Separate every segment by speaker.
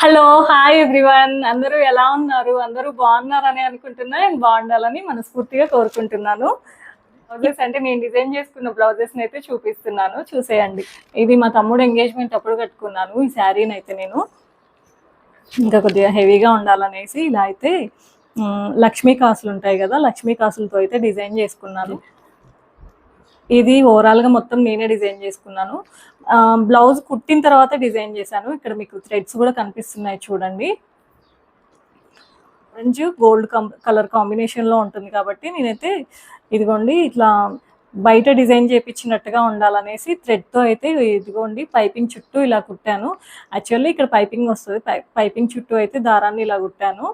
Speaker 1: Hello hi everyone. అందరూ ఎలా ఉన్నారు? అందరూ బాగున్నారని అనుకుంటున్నా. నేను బాగుండాలని మనస్ఫూర్తిగా కోరుకుంటున్నాను. బ్లౌజెస్ అంటే నేను డిజైన్ చేసుకున్న బ్లౌజెస్ అయితే చూపిస్తున్నాను. చూసేయండి. ఇది మా తమ్ముడు ఎంగేజ్మెంట్ అప్పుడు కట్టుకున్నాను. ఈ శారీని అయితే నేను ఇంకా కొద్దిగా హెవీగా ఉండాలనేసి ఇలా అయితే లక్ష్మీ కాసులు ఉంటాయి కదా లక్ష్మీ కాసులతో అయితే డిజైన్ చేసుకున్నాను. ఇది ఓవరాల్గా మొత్తం నేనే డిజైన్ చేసుకున్నాను. బ్లౌజ్ కుట్టిన తర్వాత డిజైన్ చేశాను. ఇక్కడ మీకు థ్రెడ్స్ కూడా కనిపిస్తున్నాయి చూడండి. ఆరెంజ్ గోల్డ్ కలర్ కాంబినేషన్లో ఉంటుంది కాబట్టి నేనైతే ఇదిగోండి ఇట్లా బయట డిజైన్ చేపించినట్టుగా ఉండాలనేసి థ్రెడ్తో అయితే ఇదిగోండి పైపింగ్ చుట్టూ ఇలా కుట్టాను. యాక్చువల్లీ ఇక్కడ పైపింగ్ వస్తుంది పైపింగ్ చుట్టూ అయితే దారాన్ని ఇలా కుట్టాను.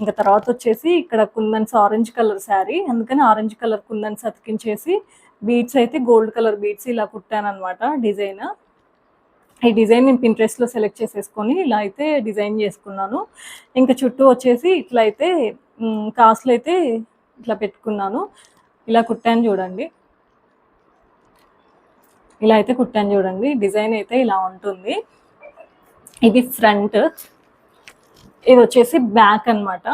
Speaker 1: ఇంకా తర్వాత వచ్చేసి ఇక్కడ కుందన్స్ ఆరెంజ్ కలర్ శారీ అందుకని ఆరెంజ్ కలర్ కుందన్స్ అతికించేసి బీడ్స్ అయితే గోల్డ్ కలర్ బీడ్స్ ఇలా కుట్టాను అనమాట డిజైన్. ఈ డిజైన్ నేను పింట్రెస్ట్లో సెలెక్ట్ చేసేసుకొని ఇలా అయితే డిజైన్ చేసుకున్నాను. ఇంకా చుట్టూ వచ్చేసి ఇట్లా అయితే మ్, అయితే ఇట్లా పెట్టుకున్నాను. ఇలా కుట్టాను చూడండి. ఇలా అయితే కుట్టాను చూడండి. డిజైన్ అయితే ఇలా ఉంటుంది. ఇది ఫ్రంట్. ఇది వచ్చేసి బ్యాక్ అన్నమాట.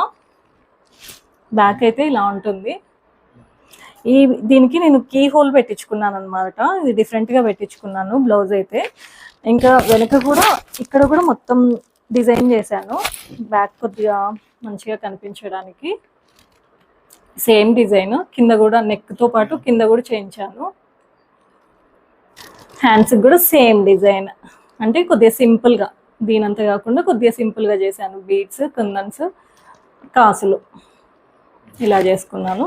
Speaker 1: బ్యాక్ అయితే ఇలా ఉంటుంది. ఈ దీనికి నేను కీ హోల్ పెట్టించుకున్నాను అనమాట ఇది డిఫరెంట్గా పెట్టించుకున్నాను బ్లౌజ్ అయితే. ఇంకా వెనక కూడా ఇక్కడ కూడా మొత్తం డిజైన్ చేశాను. బ్యాక్ కొద్దిగా మంచిగా కనిపించడానికి. Same design. కింద కూడా నెక్తో పాటు కింద కూడా చేయించాను. హ్యాండ్స్కి కూడా సేమ్ డిజైన్ అంటే కొద్దిగా సింపుల్గా దీనంత కాకుండా కొద్దిగా సింపుల్గా చేశాను. బీడ్స్ కుందన్స్ కాసులు. ఇలా చేసుకున్నాను.